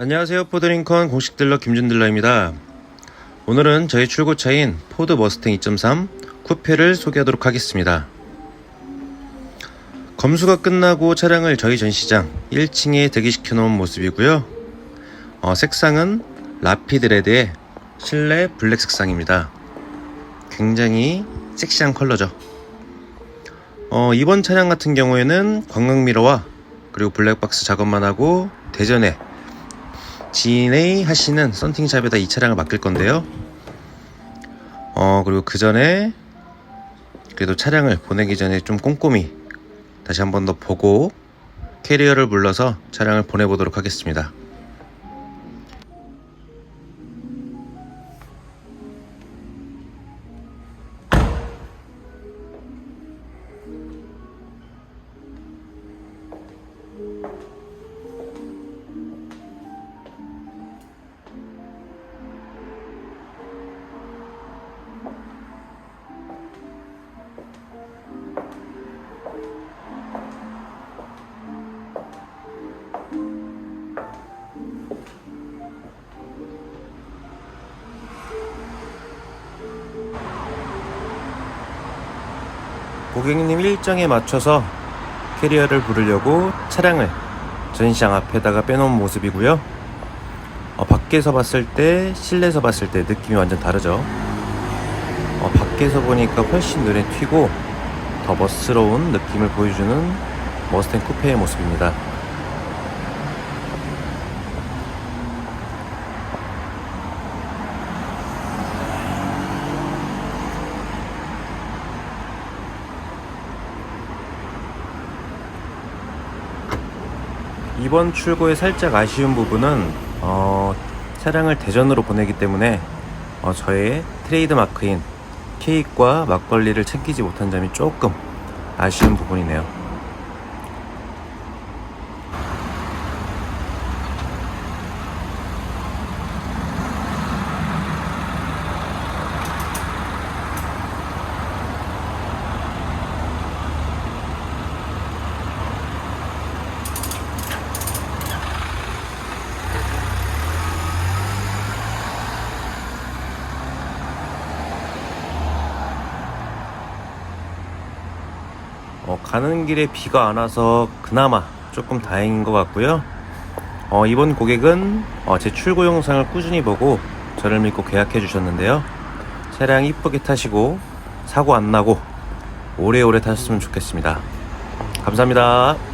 안녕하세요 포드링컨 공식 딜러 김준딜러입니다. 오늘은 저희 출고차인 포드 머스탱 2.3 쿠페를 소개하도록 하겠습니다. 검수가 끝나고 차량을 저희 전시장 1층에 대기시켜 놓은 모습이고요. 어, 색상은 라피드 레드의 실내 블랙 색상입니다. 굉장히 섹시한 컬러죠. 어, 이번 차량 같은 경우에는 광각 미러와 그리고 블랙박스 작업만 하고 대전에 지인의 하시는 썬팅샵에다 이 차량을 맡길 건데요. 어, 그리고 그 전에 그래도 차량을 보내기 전에 좀 꼼꼼히 다시 한 번 더 보고 캐리어를 불러서 차량을 보내보도록 하겠습니다. 고객님 일정에 맞춰서 캐리어를 부르려고 차량을 전시장 앞에다가 빼놓은 모습이고요. 어, 밖에서 봤을 때, 실내에서 봤을 때 느낌이 완전 다르죠. 어, 밖에서 보니까 훨씬 눈에 튀고 더 멋스러운 느낌을 보여주는 머스탱 쿠페의 모습입니다. 이번 출고에 살짝 아쉬운 부분은 어, 차량을 대전으로 보내기 때문에 어, 저의 트레이드 마크인 케이크와 막걸리를 챙기지 못한 점이 조금 아쉬운 부분이네요. 어, 가는 길에 비가 안 와서 그나마 조금 다행인 것 같고요. 어, 이번 고객은 어, 제 출고 영상을 꾸준히 보고 저를 믿고 계약해 주셨는데요. 차량 이쁘게 타시고 사고 안 나고 오래오래 타셨으면 좋겠습니다. 감사합니다.